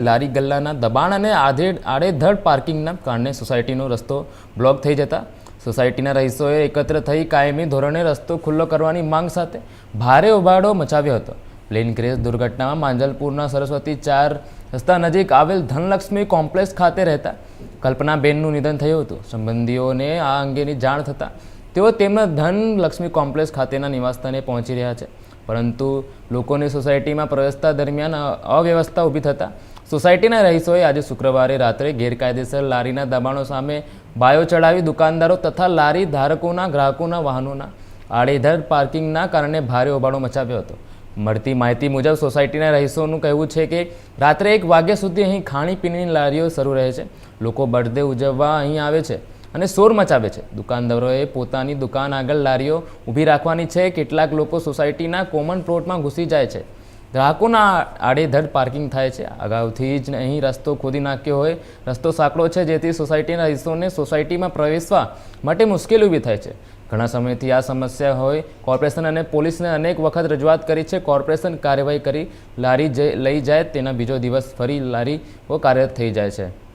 લારી ગલ્લાના દબાણ અને આધે આડેધડ પાર્કિંગના કારણે સોસાયટીનો રસ્તો બ્લોક થઈ જતા. સોસાયટીના રહીશોએ એકત્ર થઈ કાયમી ધોરણે રસ્તો ખુલ્લો કરવાની માંગ સાથે ભારે ઉભાડો મચાવ્યો હતો. પ્લેન ક્રેશ દુર્ઘટનામાં માંજલપુરના સરસ્વતી ચાર રસ્તા નજીક આવેલ ધનલક્ષ્મી કોમ્પ્લેક્સ ખાતે રહેતા કલ્પનાબેનનું નિધન થયું હતું. સંબંધીઓને આ અંગેની જાણ થતાં તેઓ તેમના ધનલક્ષ્મી કોમ્પ્લેક્સ ખાતેના નિવાસસ્થાને પહોંચી રહ્યા છે. પરંતુ લોકોની સોસાયટીમાં પ્રવેશતા દરમિયાન અવ્યવસ્થા ઊભી થતાં સોસાયટીના રહીશોએ આજે શુક્રવારે રાત્રે ગેરકાયદેસર લારીના દબાણો સામે બાયો ચડાવી દુકાનદારો તથા લારી ધારકોના, ગ્રાહકોના વાહનોના આડેધડ પાર્કિંગના કારણે ભારે હોબાળો મચાવ્યો હતો. મળતી માહિતી મુજબ સોસાયટીના રહીશોનું કહેવું છે કે રાત્રે એક વાગ્યા સુધી અહીં ખાણીપીણીની લારીઓ શરૂ રહે છે. લોકો બર્થડે ઉજવવા અહીં આવે છે અને શોર મચાવે છે. દુકાનદારોએ પોતાની દુકાન આગળ લારીઓ ઊભી રાખવાની છે. કેટલાક લોકો સોસાયટીના કોમન પ્લોટમાં ઘૂસી જાય છે. ગ્રાહકોના આડેધડ પાર્કિંગ થાય છે. અગાઉથી જ અહીં રસ્તો ખોદી નાખ્યો હોય. રસ્તો સાંકડો છે, જેથી સોસાયટીના રહીશોને સોસાયટીમાં પ્રવેશવા માટે મુશ્કેલી ઊભી થાય છે. ઘણા સમયથી આ સમસ્યા હોય. કોર્પોરેશન અને પોલીસને અનેક વખત રજૂઆત કરી છે. કોર્પોરેશન કાર્યવાહી કરી લારી લઈ જાય તેના બીજો દિવસ ફરી લારીઓ કાર્યરત થઈ જાય છે.